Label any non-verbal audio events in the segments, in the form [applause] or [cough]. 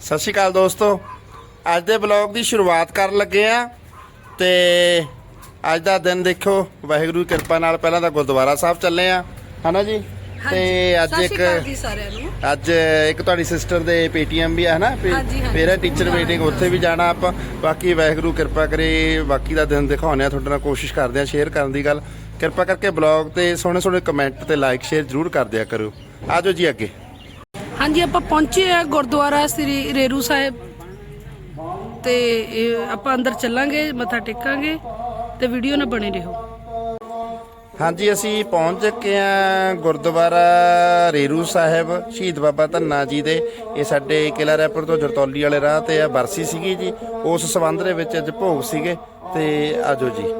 ਸਤਿ ਸ਼੍ਰੀ ਅਕਾਲ ਦੋਸਤੋ। ਅੱਜ ਦੇ ਬਲੌਗ ਦੀ ਸ਼ੁਰੂਆਤ ਕਰਨ ਲੱਗੇ ਆ ਤੇ ਅੱਜ ਦਾ ਦਿਨ ਦੇਖੋ ਵਾਹਿਗੁਰੂ ਦੀ ਕਿਰਪਾ ਨਾਲ ਪਹਿਲਾਂ ਤਾਂ ਗੁਰਦੁਆਰਾ ਸਾਹਿਬ ਚੱਲੇ ਆ ਹਨਾ ਜੀ? ਤੇ ਅੱਜ ਇੱਕ ਅੱਜ ਇੱਕ ਤੁਹਾਡੀ ਸਿਸਟਰ ਦੇ ਪੀਟੀਐਮ ਵੀ ਹੈ ਨਾ। ਫਿਰ ਟੀਚਰ ਮੀਟਿੰਗ ਉੱਥੇ ਵੀ ਜਾਣਾ ਆਪਾਂ। ਬਾਕੀ ਵਾਹਿਗੁਰੂ ਕਿਰਪਾ ਕਰੇ ਬਾਕੀ ਦਾ ਦਿਨ ਦਿਖਾਉਂਦੇ ਆ ਤੁਹਾਡੇ ਨਾਲ ਕੋਸ਼ਿਸ਼ ਕਰਦੇ ਆ ਸ਼ੇਅਰ ਕਰਨ ਦੀ ਗੱਲ। ਕਿਰਪਾ ਕਰਕੇ ਬਲੌਗ ਤੇ ਸੋਹਣੇ ਸੋਹਣੇ ਕਮੈਂਟ ਤੇ ਲਾਈਕ ਸ਼ੇਅਰ ਜ਼ਰੂਰ ਕਰ ਦਿਆ ਕਰੋ। ਆਜੋ ਜੀ ਅੱਗੇ। ਹਾਂਜੀ, ਆਪਾਂ ਪਹੁੰਚੇ ਆ ਗੁਰਦੁਆਰਾ ਸ੍ਰੀ ਰੇਰੂ ਸਾਹਿਬ। ਤੇ ਆਪਾਂ ਅੰਦਰ ਚੱਲਾਂਗੇ, ਮੱਥਾ ਟੇਕਾਂਗੇ ਤੇ ਵੀਡੀਓ ਨਾਲ ਬਣੇ ਰਹੋ। ਹਾਂਜੀ, ਅਸੀਂ ਪਹੁੰਚ ਚੁੱਕੇ ਹਾਂ ਗੁਰਦੁਆਰਾ ਰੇਰੂ ਸਾਹਿਬ, ਸ਼ਹੀਦ ਬਾਬਾ ਧੰਨਾ ਜੀ ਦੇ। ਇਹ ਸਾਡੇ ਕਿਲਾ ਰੈਪਰ ਤੋਂ ਜਰਤੌਲੀ ਵਾਲੇ ਰਾਹ ਤੇ ਆ, ਬਰਸੀ ਸੀਗੀ ਜੀ। ਉਸ ਸਬੰਧ ਦੇ ਵਿੱਚ ਅੱਜ ਭੋਗ ਸੀਗੇ ਤੇ ਆਜੋ ਜੀ।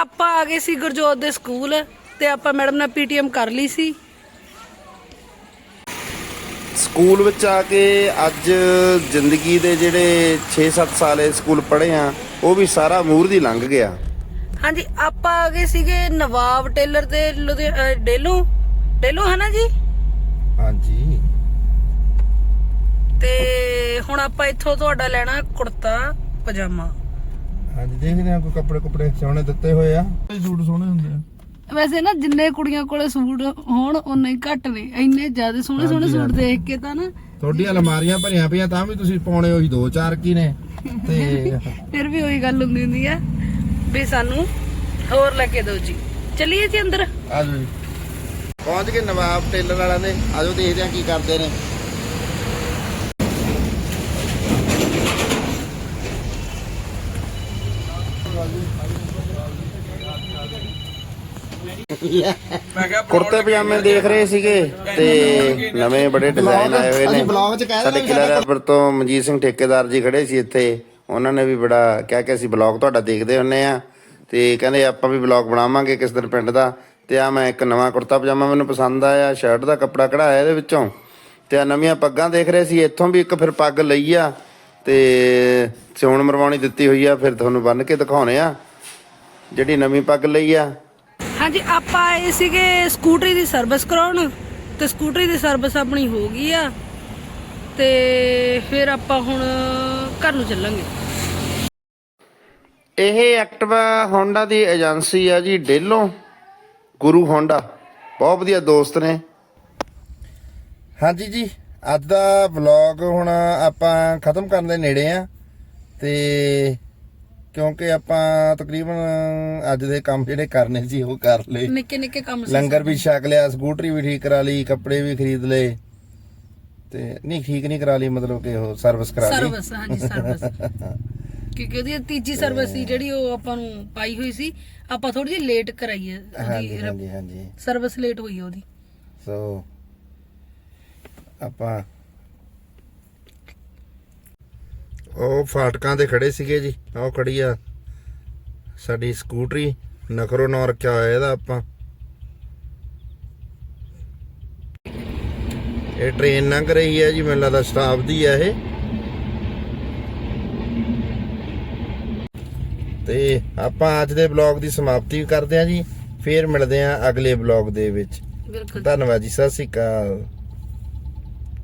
ਆਪਾਂ ਆ ਗਏ ਸੀ ਗੁਰਜੋਤ ਦੇ ਸਕੂਲ ਤੇ ਆਪਾਂ ਮੈਡਮ ਨਾਲ ਪੀਟੀਐਮ ਕਰ ਲਈ ਸੀ। ਸਕੂਲ ਵਿੱਚ ਆ ਕੇ ਅੱਜ ਜ਼ਿੰਦਗੀ ਦੇ ਜਿਹੜੇ 6-7 ਸਾਲ ਸਕੂਲ ਪੜ੍ਹੇ ਆ ਉਹ ਵੀ ਸਾਰਾ ਮੂਰ ਦੀ ਲੰਘ ਗਿਆ। ਹਾਂਜੀ ਆਪਾਂ ਆ ਗਏ ਸੀਗੇ ਨਵਾਬ ਟੇਲਰ ਦੇ ਡੇਲੋ। ਡੇਲੋ ਹੈ ਨਾ ਜੀ? ਹਾਂਜੀ। ਤੇ ਹੁਣ ਆਪਾਂ ਇੱਥੋਂ ਤੁਹਾਡਾ ਲੈਣਾ ਕੁੜਤਾ ਪਜਾਮਾ। ਹਾਂਜੀ ਦੇਖਦੇ ਆ ਕੋਈ ਕੱਪੜੇ ਕੁਪੜੇ ਸੋਹਣੇ ਦਿੱਤੇ ਹੋਏ ਆ। ਸੂਟ ਸੋਹਣੇ ਹੁੰਦੇ ਆ। ਵੈਸੇ ਨਾ ਜਿੰਨੇ ਕੁੜੀਆਂ ਕੋਲੇ ਸੂਟ ਹੋਣ ਉਨੇ ਹੀ ਘੱਟ ਨੇ। ਇੰਨੇ ਜ਼ਿਆਦਾ ਸੋਹਣੇ ਸੋਹਣੇ ਸੂਟ ਦੇਖ ਕੇ ਤਾਂ ਨਾ ਤੁਹਾਡੀਆਂ ਅਲਮਾਰੀਆਂ ਭਰੀਆਂ ਪਈਆਂ ਤਾਂ ਵੀ ਤੁਸੀਂ ਪਾਉਣੇ ਉਹੀ ਦੋ ਚਾਰ ਕੀ ਨੇ। ਤੇ [laughs] ਫਿਰ ਵੀ ਉਹੀ ਗੱਲ ਹੁੰਦੀ ਹੁੰਦੀ ਆ ਵੀ ਸਾਨੂੰ ਹੋਰ ਲੈ ਕੇ ਦਿਓ ਜੀ। ਚੱਲੀਏ ਜੀ ਅੰਦਰ। ਆਜੋ ਜੀ। ਪਹੁੰਚ ਗਏ ਨਵਾਬ ਟੇਲਰ ਵਾਲਿਆਂ ਦੇ। ਆਜੋ ਦੇਖਦੇ ਆ ਕੀ ਕਰਦੇ ਨੇ। ਕੁੜਤੇ ਪਜਾਮੇ ਦੇਖ ਰਹੇ ਸੀਗੇ ਤੇ ਨਵੇਂ ਬੜੇ ਡਿਜ਼ਾਈਨ ਆਏ ਹੋਏ ਨੇ। ਸਾਡੇ ਕਿਲਾ ਰੈਪਰ ਤੋਂ ਮਨਜੀਤ ਸਿੰਘ ਠੇਕੇਦਾਰ ਜੀ ਖੜੇ ਸੀ ਇੱਥੇ। ਉਹਨਾਂ ਨੇ ਵੀ ਬੜਾ ਕਹਿ ਕੇ ਅਸੀਂ ਬਲੌਗ ਤੁਹਾਡਾ ਦੇਖਦੇ ਹੁੰਨੇ ਆ। ਤੇ ਕਹਿੰਦੇ ਆਪਾਂ ਵੀ ਬਲੌਗ ਬਣਾਵਾਂਗੇ ਕਿਸ ਦਿਨ ਪਿੰਡ ਦਾ। ਤੇ ਆ ਮੈਂ ਇੱਕ ਨਵਾਂ ਕੁੜਤਾ ਪਜਾਮਾ ਮੈਨੂੰ ਪਸੰਦ ਆਇਆ ਸ਼ਰਟ ਦਾ ਕੱਪੜਾ ਕਢਾਇਆ ਇਹਦੇ ਵਿੱਚੋਂ। ਤੇ ਆ ਨਵੀਆਂ ਪੱਗਾਂ ਦੇਖ ਰਹੇ ਸੀ ਇੱਥੋਂ ਵੀ ਇੱਕ ਫਿਰ ਪੱਗ ਲਈ ਆ। ਤੇ ਸਿਉਣ ਮਰਵਾਉਣੀ ਦਿੱਤੀ ਹੋਈ ਆ ਫਿਰ ਤੁਹਾਨੂੰ ਬੰਨ ਕੇ ਦਿਖਾਉਣੇ ਆ ਜਿਹੜੀ ਨਵੀਂ ਪੱਗ ਲਈ ਆ। ਹਾਂਜੀ ਆਪਾਂ ਆਏ ਸੀਗੇ ਸਕੂਟਰੀ ਦੀ ਸਰਵਿਸ ਕਰਾਉਣ ਤੇ ਸਕੂਟਰੀ ਦੀ ਸਰਵਿਸ ਆਪਣੀ ਹੋ ਗਈ ਆ ਤੇ ਫਿਰ ਆਪਾਂ ਹੁਣ ਘਰ ਨੂੰ ਚੱਲਾਂਗੇ। ਇਹ ਐਕਟਿਵਾ ਹੋਂਡਾ ਦੀ ਏਜੰਸੀ ਆ ਜੀ ਡੇਲੋ। ਗੁਰੂ ਹੋਂਡਾ ਬਹੁਤ ਵਧੀਆ ਦੋਸਤ ਨੇ। ਹਾਂਜੀ ਜੀ ਅੱਜ ਦਾ ਵਲੌਗ ਹੁਣ ਆਪਾਂ ਖਤਮ ਕਰਨ ਦੇ ਨੇੜੇ ਆ ਤੇ ਕਿਉਂਕਿ ਆਪਾਂ ਤਕਰੀਬਨ ਅੱਜ ਦੇ ਕੰਮ ਜਿਹੜੇ ਕਰਨੇ ਸੀ ਉਹ ਕਰ ਲਏ। ਨਿੱਕੇ ਨਿੱਕੇ ਕੰਮ ਸੀ ਲੰਗਰ ਵੀ ਛਕ ਲਿਆ ਸਕੂਟਰੀ ਵੀ ਠੀਕ ਕਰਾ ਲਈ ਕੱਪੜੇ ਵੀ ਖਰੀਦ ਲਏ। ਤੇ ਨਹੀਂ ਠੀਕ ਨਹੀਂ ਕਰਾ ਲਈ ਮਤਲਬ ਕਿ ਉਹ ਸਰਵਿਸ ਕਰਾ ਲਈ। ਸਰਵਿਸ ਹਾਂਜੀ ਸਰਵਿਸ [laughs] ਕਿਉਂਕਿ ਉਹਦੀ ਤੀਜੀ ਸਰਵਿਸ ਸੀ ਜਿਹੜੀ ਉਹ ਆਪਾਂ ਨੂੰ ਪਾਈ ਹੋਈ ਸੀ। ਆਪਾਂ ਥੋੜੀ ਜਿਹੀ ਲੇਟ ਕਰਾਈ ਹੈ ਹਾਂਜੀ ਹਾਂਜੀ ਸਰਵਿਸ ਲੇਟ ਹੋਈ ਉਹਦੀ। ਸੋ ਆਪਾਂ ਉਹ ਫਾਟਕਾਂ ਤੇ ਖੜੇ ਸੀਗੇ ਜੀ। ਆਹ ਖੜੀ ਆ ਸਾਡੀ ਸਕੂਟਰੀ ਨਖਰੋ ਨਾਂ ਰੱਖਿਆ ਹੋਇਆ ਇਹਦਾ ਆਪਾਂ। ਇਹ ਟ੍ਰੇਨ ਲੰਘ ਰਹੀ ਹੈ ਜੀ ਮੈਨੂੰ ਲੱਗਦਾ ਸਟਾਫ ਦੀ ਆ ਇਹ। ਤੇ ਆਪਾਂ ਅੱਜ ਦੇ ਬਲੌਗ ਦੀ ਸਮਾਪਤੀ ਕਰਦੇ ਹਾਂ ਜੀ। ਫੇਰ ਮਿਲਦੇ ਹਾਂ ਅਗਲੇ ਬਲੌਗ ਦੇ ਵਿੱਚ। ਬਿਲਕੁਲ ਧੰਨਵਾਦ ਜੀ ਸਤਿ ਸ਼੍ਰੀ ਅਕਾਲ।